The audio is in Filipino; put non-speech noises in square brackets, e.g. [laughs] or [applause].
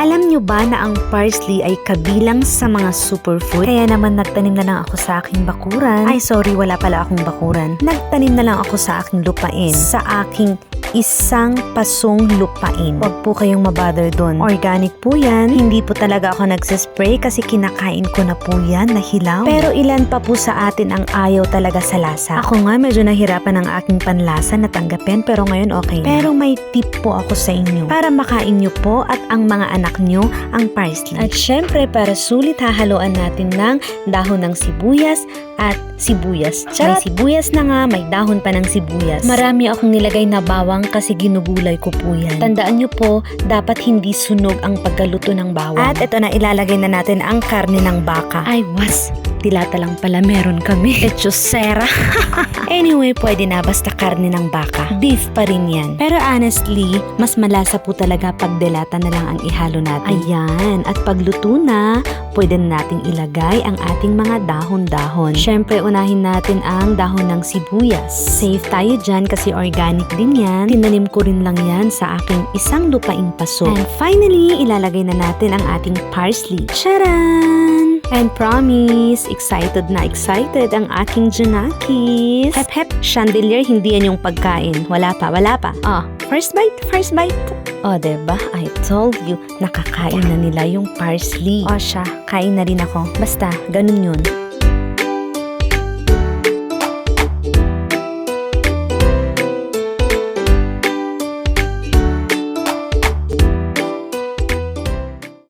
Alam nyo ba na ang parsley ay kabilang sa mga superfood? Kaya naman nagtanim na lang ako sa aking bakuran. Ay sorry, wala pala akong bakuran. Nagtanim na lang ako sa aking lupain. Sa aking isang pasong lupain. Huwag po kayong mabother doon. Organic po yan. Hindi po talaga ako nagsispray kasi kinakain ko na po yan na hilaw. Pero ilan pa po sa atin ang ayaw talaga sa lasa. Ako nga medyo nahirapan ang aking panlasa na tanggapin pero ngayon okay na. Pero may tip po ako sa inyo para makain nyo po at ang mga anak nyo ang parsley. At syempre para sulit hahaluan natin ng dahon ng sibuyas at sibuyas. May sibuyas na nga, may dahon pa ng sibuyas. Marami akong nilagay na bawang kasi ginugulay ko po yan. Tandaan nyo po, dapat hindi sunog ang pagkaluto ng bawang. At ito na ilalagay na natin ang karne ng baka. Ay, was! Dilata lang pala meron kami. Echosera. [laughs] anyway, pwede na basta karne ng baka. Beef pa rin yan. Pero honestly, mas malasa po talaga pag dilata na lang ang ihalo natin. Ayan. At pagluto na, pwede na nating ilagay ang ating mga dahon-dahon. Siyempre, unahin natin ang dahon ng sibuyas. Safe tayo dyan kasi organic din yan. Tinanim ko rin lang yan sa aking isang lupaing paso. And finally, ilalagay na natin ang ating parsley. Charan! And promise, excited na excited ang aking Junakis. Hep hep, chandelier, hindi yan yung pagkain. Wala pa, wala pa. Oh, first bite, first bite. Oh, diba? I told you, nakakain na nila yung parsley. O siya, kain na rin ako. Basta, ganun yun.